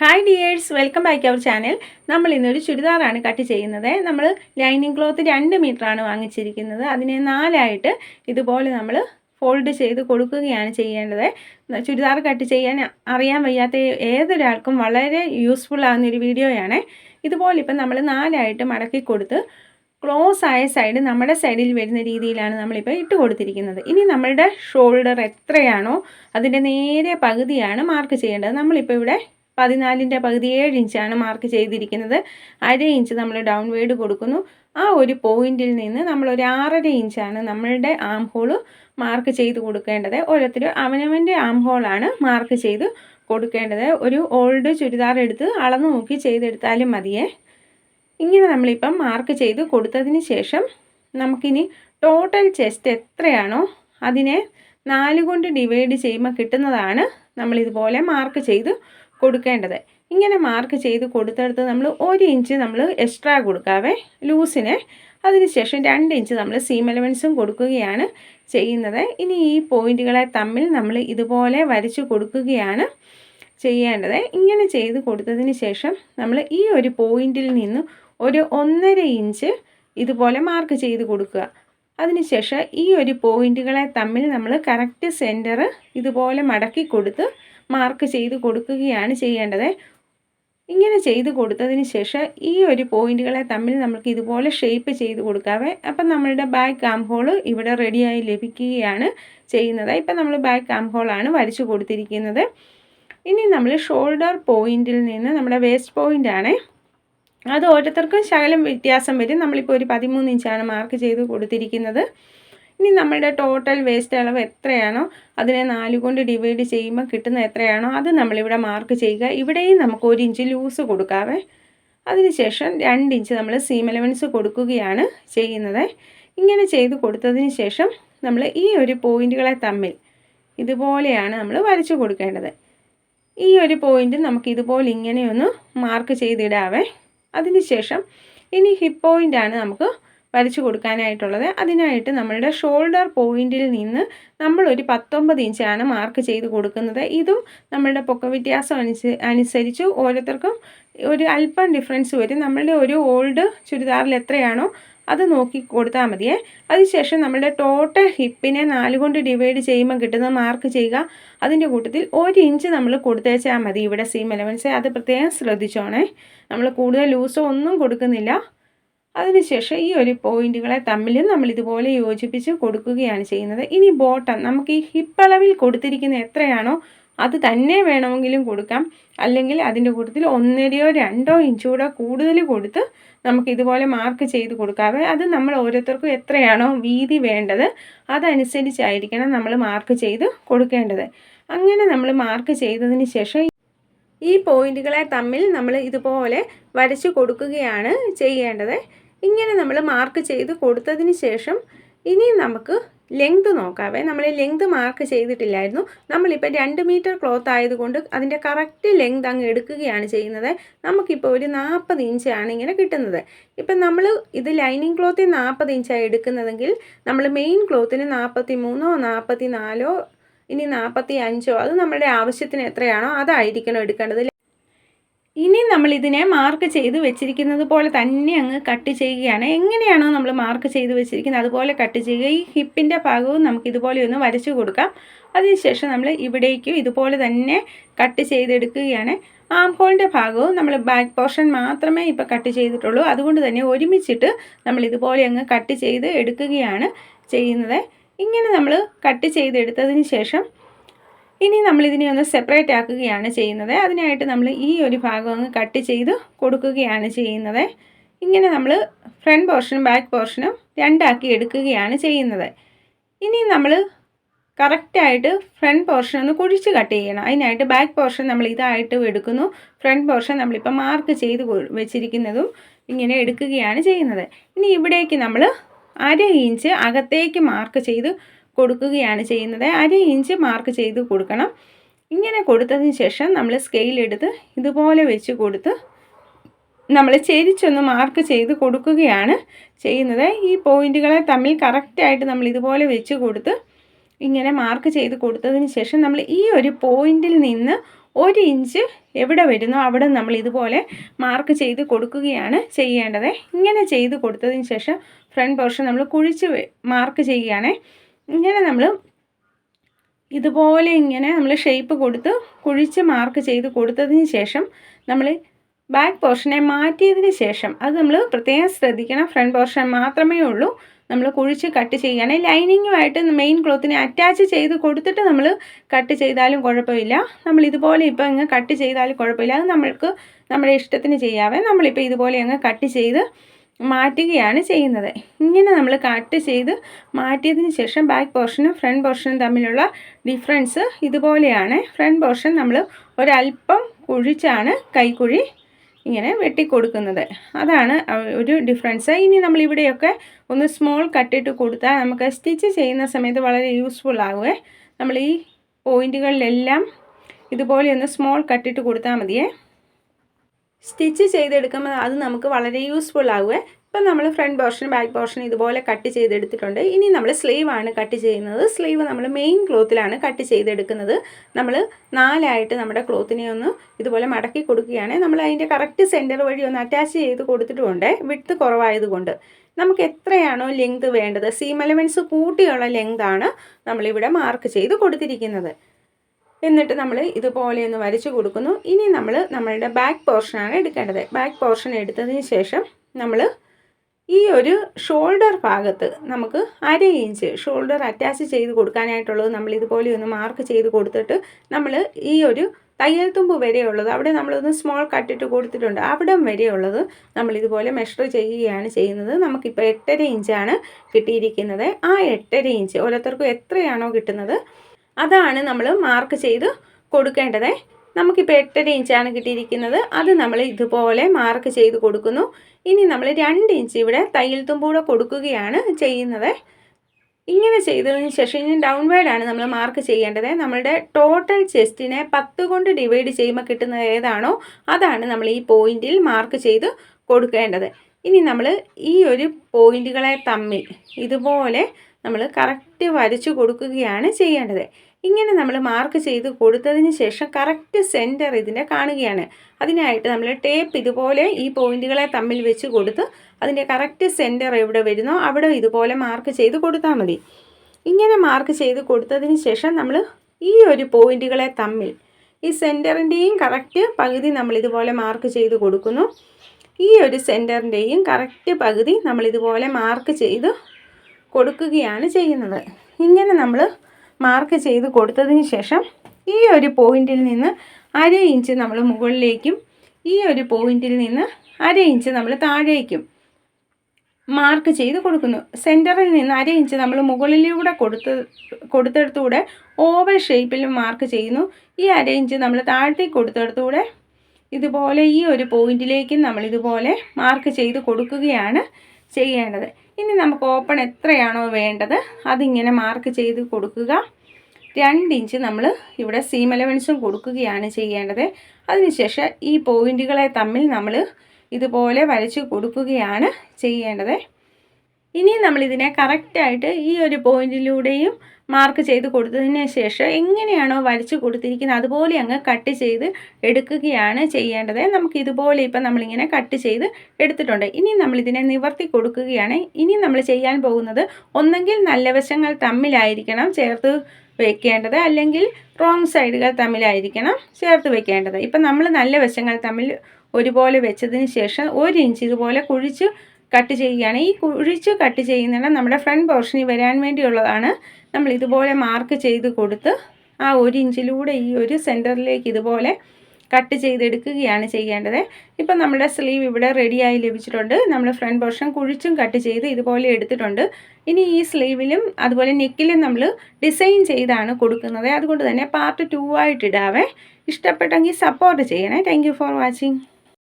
Hi dears welcome back our channel നമ്മൾ ഇന്നൊരു ചുരിദാറാണ് cut ചെയ്യുന്നത്. നമ്മൾ ലൈനിങ് ക്ലോത്ത് രണ്ട് മീറ്ററാണ് വാങ്ങിച്ചിരിക്കുന്നത്. അതിനെ നാലായിട്ട് ഇതുപോലെ നമ്മൾ ഫോൾഡ് ചെയ്ത് കൊടുക്കുകയാണ് ചെയ്യേണ്ടത്. ചുരിദാർ കട്ട് ചെയ്യാൻ അറിയാൻ വയ്യാത്ത ഏതൊരാൾക്കും വളരെ യൂസ്ഫുൾ ആകുന്നൊരു വീഡിയോയാണ് ഇതുപോലെ ഇപ്പം നമ്മൾ നാലായിട്ട് മടക്കി കൊടുത്ത് ക്ലോസ് ആയ സൈഡ് നമ്മുടെ സൈഡിൽ വരുന്ന രീതിയിലാണ് നമ്മളിപ്പോൾ ഇട്ട് കൊടുത്തിരിക്കുന്നത്. ഇനി നമ്മളുടെ ഷോൾഡർ എത്രയാണോ അതിന്റെ നേരെ പകുതിയാണ് മാർക്ക് ചെയ്യേണ്ടത്. നമ്മളിപ്പോൾ ഇവിടെ പതിനാലിന്റെ പകുതി ഏഴ് ഇഞ്ചാണ് മാർക്ക് ചെയ്തിരിക്കുന്നത്. അര ഇഞ്ച് നമ്മൾ ഡൗൺ വേഡ് കൊടുക്കുന്നു. ആ ഒരു പോയിന്റിൽ നിന്ന് നമ്മൾ ഒരു ആറര ഇഞ്ചാണ് നമ്മളുടെ ആം ഹോൾ മാർക്ക് ചെയ്ത് കൊടുക്കേണ്ടത്. ഓരോരുത്തരും അവനവന്റെ ആം ഹോളാണ് മാർക്ക് ചെയ്ത് കൊടുക്കേണ്ടത്. ഒരു ഓൾഡ് ചുരിദാർ എടുത്ത് അളന്ന് നോക്കി ചെയ്തെടുത്താലും മതിയേ. ഇങ്ങനെ നമ്മളിപ്പം മാർക്ക് ചെയ്ത് കൊടുത്തതിന് ശേഷം നമുക്കിനി ടോട്ടൽ ചെസ്റ്റ് എത്രയാണോ അതിനെ നാല് കൊണ്ട് ഡിവൈഡ് ചെയ്യുമ്പോൾ കിട്ടുന്നതാണ് നമ്മളിതുപോലെ മാർക്ക് ചെയ്ത് കൊടുക്കേണ്ടത്. ഇങ്ങനെ മാർക്ക് ചെയ്ത് കൊടുത്തെടുത്ത് നമ്മൾ ഒരു ഇഞ്ച് നമ്മൾ എക്സ്ട്രാ കൊടുക്കാവേ ലൂസിന് അതിനുശേഷം രണ്ട് ഇഞ്ച് നമ്മൾ സീം എലമെൻസും കൊടുക്കുകയാണ് ചെയ്യുന്നത്. ഇനി ഈ പോയിന്റുകളെ തമ്മിൽ നമ്മൾ ഇതുപോലെ വരച്ച് കൊടുക്കുകയാണ് ചെയ്യേണ്ടത്. ഇങ്ങനെ ചെയ്ത് കൊടുത്തതിന് ശേഷം നമ്മൾ ഈ ഒരു പോയിന്റിൽ നിന്ന് ഒരു ഒന്നര ഇഞ്ച് ഇതുപോലെ മാർക്ക് ചെയ്ത് കൊടുക്കുക. അതിനുശേഷം ഈ ഒരു പോയിന്റുകളെ തമ്മിൽ നമ്മൾ കറക്റ്റ് സെന്റർ ഇതുപോലെ മടക്കി കൊടുത്ത് മാർക്ക് ചെയ്ത് കൊടുക്കുകയാണ് ചെയ്യേണ്ടത്. ഇങ്ങനെ ചെയ്ത് കൊടുത്തതിന് ശേഷം ഈ ഒരു പോയിന്റുകളെ തമ്മിൽ നമുക്ക് ഇതുപോലെ ഷേപ്പ് ചെയ്ത് കൊടുക്കാവേ. അപ്പം നമ്മളുടെ ബാക്ക് ആം ഹോൾ ഇവിടെ റെഡിയായി ലഭിക്കുകയാണ് ചെയ്യുന്നത്. ഇപ്പം നമ്മൾ ബാക്ക് ആം ഹോളാണ് വരച്ചു കൊടുത്തിരിക്കുന്നത്. ഇനി നമ്മൾ ഷോൾഡർ പോയിന്റിൽ നിന്ന് നമ്മുടെ വേസ്റ്റ് പോയിന്റ് ആണ്. അത് ഓരോരുത്തർക്കും ശകലം വ്യത്യാസം വരും. നമ്മളിപ്പോൾ ഒരു പതിമൂന്ന് ഇഞ്ചാണ് മാർക്ക് ചെയ്ത് കൊടുത്തിരിക്കുന്നത്. ഇനി നമ്മളുടെ ടോട്ടൽ വേസ്റ്റ് അളവ് എത്രയാണോ അതിനെ നാല് കൊണ്ട് ഡിവൈഡ് ചെയ്യുമ്പോൾ കിട്ടുന്ന എത്രയാണോ അത് നമ്മളിവിടെ മാർക്ക് ചെയ്യുക. ഇവിടെയും നമുക്ക് ഒരു ഇഞ്ച് ലൂസ് കൊടുക്കാവേ. അതിനുശേഷം രണ്ട് ഇഞ്ച് നമ്മൾ സീം എലവൻസ് കൊടുക്കുകയാണ് ചെയ്യുന്നത്. ഇങ്ങനെ ചെയ്ത് കൊടുത്തതിന് ശേഷം നമ്മൾ ഈ ഒരു പോയിന്റുകളെ തമ്മിൽ ഇതുപോലെയാണ് നമ്മൾ വരച്ചു കൊടുക്കേണ്ടത്. ഈ ഒരു പോയിന്റ് നമുക്ക് ഇതുപോലെ ഇങ്ങനെയൊന്ന് മാർക്ക് ചെയ്തിടാവേ. അതിനുശേഷം ഇനി ഹിപ്പ് പോയിന്റാണ് നമുക്ക് വരച്ചു കൊടുക്കാനായിട്ടുള്ളത്. അതിനായിട്ട് നമ്മളുടെ ഷോൾഡർ പോയിന്റിൽ നിന്ന് നമ്മൾ ഒരു പത്തൊമ്പത് ഇഞ്ചാണ് മാർക്ക് ചെയ്ത് കൊടുക്കുന്നത്. ഇതും നമ്മളുടെ പൊക്ക വ്യത്യാസം അനുസ അനുസരിച്ച് ഓരോരുത്തർക്കും ഒരു അല്പം ഡിഫറൻസ് വരും. നമ്മളുടെ ഒരു ഓൾഡ് ചുരിദാറിൽ എത്രയാണോ അത് നോക്കി കൊടുത്താൽ മതിയേ. അതിനുശേഷം നമ്മുടെ ടോട്ടൽ ഹിപ്പിനെ നാല് കൊണ്ട് ഡിവൈഡ് ചെയ്യുമ്പോൾ കിട്ടുന്ന മാർക്ക് ചെയ്യുക. അതിന്റെ കൂട്ടത്തിൽ ഒരു ഇഞ്ച് നമ്മൾ കൊടുത്തേച്ചാൽ മതി ഇവിടെ സീം എലവൻസ് അത് പ്രത്യേകം ശ്രദ്ധിച്ചോണേ. നമ്മൾ കൂടുതൽ ലൂസോ ഒന്നും കൊടുക്കുന്നില്ല. അതിനുശേഷം ഈ ഒരു പോയിന്റുകളെ തമ്മിൽ നമ്മൾ ഇതുപോലെ യോജിപ്പിച്ച് കൊടുക്കുകയാണ് ചെയ്യുന്നത്. ഇനി ബോട്ടം നമുക്ക് ഈ ഹിപ്പളവിൽ കൊടുത്തിരിക്കുന്ന എത്രയാണോ അത് തന്നെ വേണമെങ്കിലും കൊടുക്കാം. അല്ലെങ്കിൽ അതിന്റെ കൂട്ടത്തിൽ ഒന്നരയോ രണ്ടോ ഇഞ്ചൂടെ കൂടുതൽ കൊടുത്ത് നമുക്ക് ഇതുപോലെ മാർക്ക് ചെയ്ത് കൊടുക്കാവേ. അത് നമ്മൾ ഓരോരുത്തർക്കും എത്രയാണോ വീതി വേണ്ടത് അതനുസരിച്ചായിരിക്കണം നമ്മൾ മാർക്ക് ചെയ്ത് കൊടുക്കേണ്ടത്. അങ്ങനെ നമ്മൾ മാർക്ക് ചെയ്തതിന് ശേഷം ഈ പോയിന്റുകളെ തമ്മിൽ നമ്മൾ ഇതുപോലെ വരച്ച് കൊടുക്കുകയാണ് ചെയ്യേണ്ടത്. ഇങ്ങനെ നമ്മൾ മാർക്ക് ചെയ്ത് കൊടുത്തതിന് ശേഷം ഇനി നമുക്ക് ലെങ്ത് നോക്കാവേ. നമ്മൾ ലെങ്ത് മാർക്ക് ചെയ്തിട്ടില്ലായിരുന്നു. നമ്മളിപ്പോൾ രണ്ട് മീറ്റർ ക്ലോത്ത് ആയതുകൊണ്ട് അതിന്റെ കറക്റ്റ് ലെങ്ത് അങ്ങ് എടുക്കുകയാണ് ചെയ്യുന്നത്. നമുക്കിപ്പോൾ ഒരു നാൽപ്പത് ഇഞ്ചാണ് ഇങ്ങനെ കിട്ടുന്നത്. ഇപ്പം നമ്മൾ ഇത് ലൈനിങ് ക്ലോത്തിൽ നാൽപ്പത് ഇഞ്ചായി എടുക്കുന്നതെങ്കിൽ നമ്മൾ മെയിൻ ക്ലോത്തിന് നാൽപ്പത്തി മൂന്നോ നാൽപ്പത്തി നാലോ ഇനി നാൽപ്പത്തി അഞ്ചോ അത് നമ്മുടെ ആവശ്യത്തിന് എത്രയാണോ അതായിരിക്കണം എടുക്കേണ്ടത്. ഇനി നമ്മൾ ഇതിനെ മാർക്ക് ചെയ്ത് വെച്ചിരിക്കുന്നത് പോലെ തന്നെ അങ്ങ് കട്ട് ചെയ്യുകയാണ്. എങ്ങനെയാണോ നമ്മൾ മാർക്ക് ചെയ്ത് വെച്ചിരിക്കുന്നത് അതുപോലെ കട്ട് ചെയ്യുക. ഈ ഹിപ്പിന്റെ ഭാഗവും നമുക്ക് ഇതുപോലെ ഒന്ന് വരച്ചു കൊടുക്കാം. അതിനുശേഷം നമ്മൾ ഇവിടേക്കും ഇതുപോലെ തന്നെ കട്ട് ചെയ്തെടുക്കുകയാണ്. ആം ഹോളിന്റെ ഭാഗവും നമ്മൾ ബാക്ക് പോർഷൻ മാത്രമേ ഇപ്പോൾ കട്ട് ചെയ്തിട്ടുള്ളൂ. അതുകൊണ്ട് തന്നെ ഒരുമിച്ചിട്ട് നമ്മൾ ഇതുപോലെ അങ്ങ് കട്ട് ചെയ്ത് എടുക്കുകയാണ് ചെയ്യുന്നത്. ഇങ്ങനെ നമ്മൾ കട്ട് ചെയ്തെടുത്തതിന് ശേഷം ഇനി നമ്മളിതിനെ ഒന്ന് സെപ്പറേറ്റ് ആക്കുകയാണ് ചെയ്യുന്നത്. അതിനായിട്ട് നമ്മൾ ഈ ഒരു ഭാഗം അങ്ങ് കട്ട് ചെയ്ത് കൊടുക്കുകയാണ് ചെയ്യുന്നത്. ഇങ്ങനെ നമ്മൾ ഫ്രണ്ട് പോർഷനും ബാക്ക് പോർഷനും രണ്ടാക്കി എടുക്കുകയാണ് ചെയ്യുന്നത്. ഇനി നമ്മൾ കറക്റ്റായിട്ട് ഫ്രണ്ട് പോർഷൻ ഒന്ന് കുഴിച്ച് കട്ട് ചെയ്യണം. അതിനായിട്ട് ബാക്ക് പോർഷൻ നമ്മൾ ഇതായിട്ട് എടുക്കുന്നു. ഫ്രണ്ട് പോർഷൻ നമ്മളിപ്പോൾ മാർക്ക് ചെയ്ത് വെച്ചിരിക്കുന്നതും ഇങ്ങനെ എടുക്കുകയാണ് ചെയ്യുന്നത്. ഇനി ഇവിടേക്ക് നമ്മൾ അര ഇഞ്ച് അകത്തേക്ക് മാർക്ക് ചെയ്ത് കൊടുക്കുകയാണ് ചെയ്യുന്നത്. അര ഇഞ്ച് മാർക്ക് ചെയ്ത് കൊടുക്കണം. ഇങ്ങനെ കൊടുത്തതിന് ശേഷം നമ്മൾ സ്കെയിൽ സ്കെയിലെടുത്ത് ഇതുപോലെ വെച്ച് കൊടുത്ത് നമ്മൾ ചെരിച്ചൊന്ന് മാർക്ക് ചെയ്ത് കൊടുക്കുകയാണ് ചെയ്യുന്നത്. ഈ പോയിന്റുകളെ തമ്മിൽ കറക്റ്റായിട്ട് നമ്മൾ ഇതുപോലെ വെച്ച് കൊടുത്ത് ഇങ്ങനെ മാർക്ക് ചെയ്ത് കൊടുത്തതിന് ശേഷം നമ്മൾ ഈ ഒരു പോയിന്റിൽ നിന്ന് ഒരു ഇഞ്ച് എവിടെ വരുന്നോ അവിടെ നമ്മൾ ഇതുപോലെ മാർക്ക് ചെയ്ത് കൊടുക്കുകയാണ് ചെയ്യേണ്ടത്. ഇങ്ങനെ ചെയ്ത് കൊടുത്തതിന് ശേഷം ഫ്രണ്ട് പോർഷൻ നമ്മൾ കുഴിച്ച് മാർക്ക് ചെയ്യുകയാണ്. ഇങ്ങനെ നമ്മൾ ഇതുപോലെ ഇങ്ങനെ നമ്മൾ ഷേപ്പ് കൊടുത്ത് കുഴിച്ച് മാർക്ക് ചെയ്ത് കൊടുത്തതിന് ശേഷം നമ്മൾ ബാക്ക് പോർഷനെ മാറ്റിയതിന് ശേഷം അത് നമ്മൾ പ്രത്യേകം ശ്രദ്ധിക്കണം. ഫ്രണ്ട് പോർഷൻ മാത്രമേ ഉള്ളൂ. നമ്മൾ കുഴിച്ച് കട്ട് ചെയ്യുകയാണെങ്കിൽ ലൈനിങ്ങുമായിട്ട് മെയിൻ ക്ലോത്തിനെ അറ്റാച്ച് ചെയ്ത് കൊടുത്തിട്ട് നമ്മൾ കട്ട് ചെയ്താലും കുഴപ്പമില്ല. നമ്മൾ ഇതുപോലെ ഇപ്പോൾ അങ്ങ് കട്ട് ചെയ്താലും കുഴപ്പമില്ല. അത് നമ്മൾക്ക് നമ്മുടെ ഇഷ്ടത്തിന് ചെയ്യാവേ. നമ്മളിപ്പോൾ ഇതുപോലെ അങ്ങ് കട്ട് ചെയ്ത് മാറ്റുകയാണ് ചെയ്യുന്നത്. ഇങ്ങനെ നമ്മൾ കട്ട് ചെയ്ത് മാറ്റിയതിന് ശേഷം ബാക്ക് പോർഷനും ഫ്രണ്ട് പോർഷനും തമ്മിലുള്ള ഡിഫറൻസ് ഇതുപോലെയാണ്. ഫ്രണ്ട് പോർഷൻ നമ്മൾ ഒരല്പം കുഴിച്ചാണ് കൈക്കുഴി ഇങ്ങനെ വെട്ടിക്കൊടുക്കുന്നത്. അതാണ് ഒരു ഡിഫറൻസ് ഇനി നമ്മൾ ഇവിടെയൊക്കെ ഒന്ന് സ്മോൾ കട്ടിട്ട് കൊടുത്താൽ നമുക്ക് സ്റ്റിച്ച് ചെയ്യുന്ന സമയത്ത് വളരെ യൂസ്ഫുൾ ആകുമേ നമ്മൾ ഈ പോയിന്റുകളിലെല്ലാം ഇതുപോലെ ഒന്ന് സ്മോൾ കട്ടിട്ട് കൊടുത്താൽ മതിയേ. സ്റ്റിച്ച് ചെയ്തെടുക്കുമ്പോൾ അത് നമുക്ക് വളരെ യൂസ്ഫുൾ ആകുമേ ഇപ്പം നമ്മൾ ഫ്രണ്ട് പോർഷൻ ബാക്ക് പോർഷൻ ഇതുപോലെ കട്ട് ചെയ്തെടുത്തിട്ടുണ്ട്. ഇനി നമ്മൾ സ്ലീവ് ആണ് കട്ട് ചെയ്യുന്നത്. സ്ലീവ് നമ്മൾ മെയിൻ ക്ലോത്തിലാണ് കട്ട് ചെയ്തെടുക്കുന്നത്. നമ്മൾ നാലായിട്ട് നമ്മുടെ ക്ലോത്തിനെ ഒന്ന് ഇതുപോലെ മടക്കി കൊടുക്കുകയാണ്. നമ്മൾ അതിന്റെ കറക്റ്റ് സെന്റർ വഴി ഒന്ന് അറ്റാച്ച് ചെയ്ത് കൊടുത്തിട്ടുമുണ്ട് വിട്ത് കുറവായതുകൊണ്ട്. നമുക്ക് എത്രയാണോ ലെങ്ത് വേണ്ടത്? സീം എലമെന്റ്സ് കൂട്ടിയുള്ള ലെങ്താണ് നമ്മളിവിടെ മാർക്ക് ചെയ്ത് കൊടുത്തിരിക്കുന്നത്. എന്നിട്ട് നമ്മൾ ഇതുപോലെ ഒന്ന് വരച്ചു കൊടുക്കുന്നു. ഇനി നമ്മൾ നമ്മളുടെ ബാക്ക് പോർഷനാണ് എടുക്കേണ്ടത്. ബാക്ക് പോർഷൻ എടുത്തതിന് ശേഷം നമ്മൾ ഈ ഒരു ഷോൾഡർ ഭാഗത്ത് നമുക്ക് അര ഇഞ്ച് ഷോൾഡർ അറ്റാച്ച് ചെയ്ത് കൊടുക്കാനായിട്ടുള്ളത് നമ്മൾ ഇതുപോലെ ഒന്ന് മാർക്ക് ചെയ്ത് കൊടുത്തിട്ട് നമ്മൾ ഈ ഒരു തയ്യൽ തുമ്പ് വരെയുള്ളത് അവിടെ നമ്മളൊന്ന് സ്മോൾ കട്ടിട്ട് കൊടുത്തിട്ടുണ്ട്. അവിടം വരെയുള്ളത് നമ്മൾ ഇതുപോലെ മെഷർ ചെയ്യുകയാണ് ചെയ്യുന്നത്. നമുക്കിപ്പോൾ എട്ടര ഇഞ്ചാണ് കിട്ടിയിരിക്കുന്നത്. ആ എട്ടര ഇഞ്ച് ഓരോരുത്തർക്കും എത്രയാണോ കിട്ടുന്നത് അതാണ് നമ്മൾ മാർക്ക് ചെയ്ത് കൊടുക്കേണ്ടത്. നമുക്കിപ്പോൾ എട്ടര ഇഞ്ചാണ് കിട്ടിയിരിക്കുന്നത്. അത് നമ്മൾ ഇതുപോലെ മാർക്ക് ചെയ്ത് കൊടുക്കുന്നു. ഇനി നമ്മൾ രണ്ട് ഇഞ്ച് ഇവിടെ തയ്യൽ തുമ്പൂടെ കൊടുക്കുകയാണ് ചെയ്യുന്നത്. ഇങ്ങനെ ചെയ്തതിന് ശേഷം ഇനി ഡൗൺ ആണ് നമ്മൾ മാർക്ക് ചെയ്യേണ്ടത്. നമ്മളുടെ ടോട്ടൽ ചെസ്റ്റിനെ പത്ത് കൊണ്ട് ഡിവൈഡ് ചെയ്യുമ്പോൾ കിട്ടുന്നത് ഏതാണോ അതാണ് നമ്മൾ ഈ പോയിന്റിൽ മാർക്ക് ചെയ്ത് കൊടുക്കേണ്ടത്. ഇനി നമ്മൾ ഈ ഒരു പോയിന്റുകളെ തമ്മിൽ ഇതുപോലെ നമ്മൾ കറക്റ്റ് വരച്ചു കൊടുക്കുകയാണ് ചെയ്യേണ്ടത്. ഇങ്ങനെ നമ്മൾ മാർക്ക് ചെയ്ത് കൊടുത്തതിന് ശേഷം കറക്റ്റ് സെന്റർ ഇതിന്റെ കാണുകയാണ്. അതിനായിട്ട് നമ്മൾ ടേപ്പ് ഇതുപോലെ ഈ പോയിന്റുകളെ തമ്മിൽ വെച്ച് കൊടുത്ത് അതിന്റെ കറക്റ്റ് സെന്റർ എവിടെ വരുന്നോ അവിടെ ഇതുപോലെ മാർക്ക് ചെയ്ത് കൊടുത്താൽ മതി. ഇങ്ങനെ മാർക്ക് ചെയ്ത് കൊടുത്തതിന് ശേഷം നമ്മൾ ഈ ഒരു പോയിന്റുകളെ തമ്മിൽ ഈ സെന്ററിന്റെയും കറക്റ്റ് പകുതി നമ്മൾ ഇതുപോലെ മാർക്ക് ചെയ്ത് കൊടുക്കുന്നു. ഈ ഒരു സെന്ററിന്റെയും കറക്റ്റ് പകുതി നമ്മൾ ഇതുപോലെ മാർക്ക് ചെയ്ത് കൊടുക്കുകയാണ് ചെയ്യുന്നത്. ഇങ്ങനെ നമ്മൾ മാർക്ക് ചെയ്ത് കൊടുത്തതിന് ശേഷം ഈ ഒരു പോയിന്റിൽ നിന്ന് അര ഇഞ്ച് നമ്മൾ മുകളിലേക്കും ഈ ഒരു പോയിന്റിൽ നിന്ന് അര ഇഞ്ച് നമ്മൾ താഴേക്കും മാർക്ക് ചെയ്ത് കൊടുക്കുന്നു. സെന്ററിൽ നിന്ന് അര ഇഞ്ച് നമ്മൾ മുകളിലൂടെ കൊടുത്ത് കൊടുത്തെടുത്തൂടെ ഓവൽ ഷേപ്പിൽ മാർക്ക് ചെയ്യുന്നു. ഈ അര ഇഞ്ച് നമ്മൾ താഴത്തേക്ക് കൊടുത്തെടുത്തൂടെ ഇതുപോലെ ഈ ഒരു പോയിന്റിലേക്കും നമ്മൾ ഇതുപോലെ മാർക്ക് ചെയ്ത് കൊടുക്കുകയാണ്. ചെയ്യേണ്ടത്. ഇനി നമുക്ക് ഓപ്പൺ എത്രയാണോ വേണ്ടത് അതിങ്ങനെ മാർക്ക് ചെയ്ത് കൊടുക്കുക. രണ്ട് ഇഞ്ച് നമ്മൾ ഇവിടെ സീം അലവൻസും കൊടുക്കുകയാണ് ചെയ്യേണ്ടത്. അതിനുശേഷം ഈ പോയിന്റുകളെ തമ്മിൽ നമ്മൾ ഇതുപോലെ വരച്ച് കൊടുക്കുകയാണ് ചെയ്യേണ്ടത്. ഇനി നമ്മളിതിനെ കറക്റ്റായിട്ട് ഈ ഒരു പോയിന്റിലൂടെയും മാർക്ക് ചെയ്ത് കൊടുത്തതിന് ശേഷം എങ്ങനെയാണോ വരച്ച് കൊടുത്തിരിക്കുന്നത് അതുപോലെ അങ്ങ് കട്ട് ചെയ്ത് എടുക്കുകയാണ് ചെയ്യേണ്ടത്. നമുക്ക് ഇതുപോലെ ഇപ്പം നമ്മളിങ്ങനെ കട്ട് ചെയ്ത് എടുത്തിട്ടുണ്ട്. ഇനി നമ്മളിതിനെ നിവർത്തി കൊടുക്കുകയാണ്. ഇനി നമ്മൾ ചെയ്യാൻ പോകുന്നത് ഒന്നെങ്കിൽ നല്ല വശങ്ങൾ തമ്മിലായിരിക്കണം ചേർത്ത് വെക്കേണ്ടത് അല്ലെങ്കിൽ റോങ് സൈഡുകൾ തമ്മിലായിരിക്കണം ചേർത്ത് വെക്കേണ്ടത്. ഇപ്പം നമ്മൾ നല്ല വശങ്ങൾ തമ്മിൽ ഒരുപോലെ വെച്ചതിന് ശേഷം ഒരു ഇഞ്ച് ഇതുപോലെ കുഴിച്ച് കട്ട് ചെയ്യുകയാണ്. ഈ കുഴിച്ച് കട്ട് ചെയ്യുന്നിടം നമ്മുടെ ഫ്രണ്ട് പോർഷനിൽ വരാൻ വേണ്ടിയുള്ളതാണ്. നമ്മൾ ഇതുപോലെ മാർക്ക് ചെയ്ത് കൊടുത്ത് ആ ഒരു ഇഞ്ചിലൂടെ ഈ ഒരു സെന്ററിലേക്ക് ഇതുപോലെ കട്ട് ചെയ്തെടുക്കുകയാണ് ചെയ്യേണ്ടത്. ഇപ്പം നമ്മുടെ സ്ലീവ് ഇവിടെ റെഡിയായി ലഭിച്ചിട്ടുണ്ട്. നമ്മൾ ഫ്രണ്ട് പോർഷൻ കുഴിച്ചും കട്ട് ചെയ്ത് ഇതുപോലെ എടുത്തിട്ടുണ്ട്. ഇനി ഈ സ്ലീവിലും അതുപോലെ നെക്കിലും നമ്മൾ ഡിസൈൻ ചെയ്താണ് കൊടുക്കുന്നത്. അതുകൊണ്ട് തന്നെ പാർട്ട് ടു ആയിട്ട് ഇടാവേ. ഇഷ്ടപ്പെട്ടെങ്കിൽ സപ്പോർട്ട് ചെയ്യണേ. Thank for watching.